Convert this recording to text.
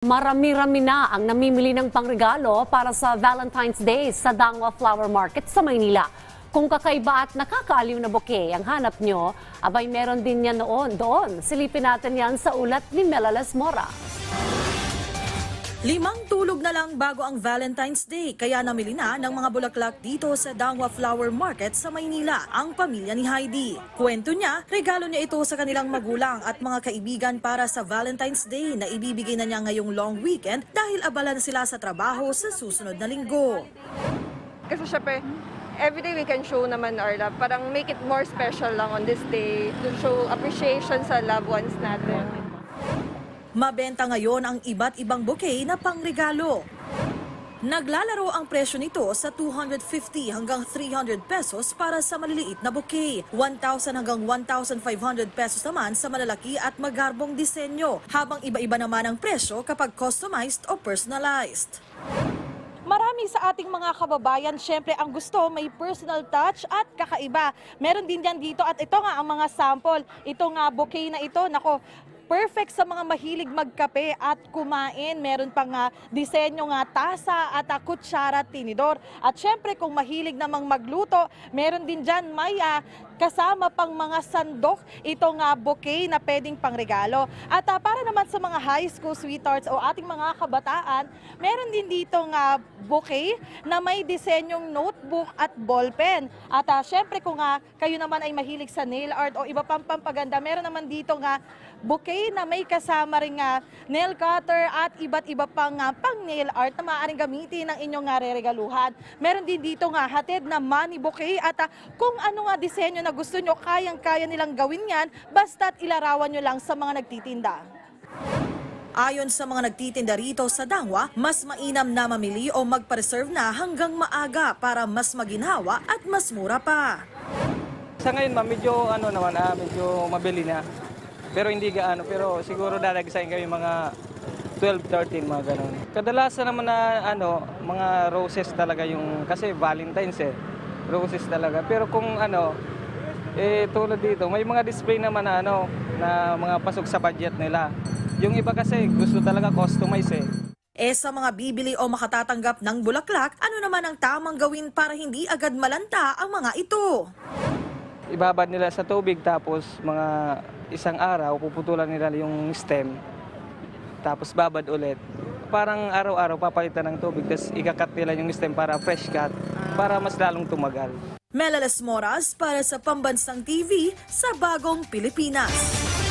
Marami-rami na ang namimili ng pangregalo para sa Valentine's Day sa Dangwa Flower Market sa Maynila. Kung kakaiba at nakakaaliw na bouquet ang hanap nyo, abay meron din yan noon doon. Silipin natin yan sa ulat ni Melales Mora. Limang tulog na lang bago ang Valentine's Day kaya namili na ng mga bulaklak dito sa Dangwa Flower Market sa Maynila ang pamilya ni Heidi. Kwento niya, regalo niya ito sa kanilang magulang at mga kaibigan para sa Valentine's Day na ibibigay na niya ngayong long weekend dahil abala na sila sa trabaho sa susunod na linggo. Kasi syempre, everyday we can show naman our love. Parang make it more special lang on this day to show appreciation sa loved ones natin. Mabenta ngayon ang iba't ibang bouquet na pangregalo. Naglalaro ang presyo nito sa 250 hanggang 300 pesos para sa maliliit na bouquet, 1,000 hanggang 1,500 pesos naman sa malalaki at magarbong disenyo, habang iba-iba naman ang presyo kapag customized o personalized. Marami sa ating mga kababayan, syempre ang gusto may personal touch at kakaiba. Meron din yan dito at ito nga ang mga sample. Ito nga bouquet na ito, nako, perfect sa mga mahilig magkape at kumain. Meron pang nga disenyo nga tasa at uh, kutsara tinidor. At syempre kung mahilig namang magluto, meron din dyan may ah, kasama pang mga sandok ito nga bouquet na pwedeng pangregalo. At ah, para naman sa mga high school sweethearts o ating mga kabataan, meron din dito nga bouquet na may disenyong notebook at ballpen. At ah, syempre kung nga kayo naman ay mahilig sa nail art o iba pang pampaganda, meron naman dito nga bouquet na may kasama rin nga nail cutter at iba't iba pang nga pang nail art na maaaring gamitin ng inyong nga reregaluhan. Meron din dito nga hatid na money bouquet at ah, kung ano nga disenyo na gusto nyo, kayang-kaya nilang gawin yan basta't ilarawan nyo lang sa mga nagtitinda. Ayon sa mga nagtitinda rito sa Dangwa, mas mainam na mamili o magpa-reserve na hanggang maaga para mas maginhawa at mas mura pa. Sa ngayon, ma'am, medyo ano naman, ah, medyo mabili na. Pero hindi gaano, pero siguro dadagsayin kami mga 12, 13, mga ganun. Kadalasan naman na ano, mga roses talaga yung, kasi Valentine's eh, roses talaga. Pero kung ano, eh tulad dito, may mga display naman na ano, na mga pasok sa budget nila. Yung iba kasi gusto talaga customize eh. E sa mga bibili o makatatanggap ng bulaklak, ano naman ang tamang gawin para hindi agad malanta ang mga ito? ibabad nila sa tubig tapos mga isang araw puputulan nila yung stem tapos babad ulit parang araw-araw papalitan ng tubig tapos ikakat nila yung stem para fresh cut para mas lalong tumagal Melales Moras para sa Pambansang TV sa Bagong Pilipinas.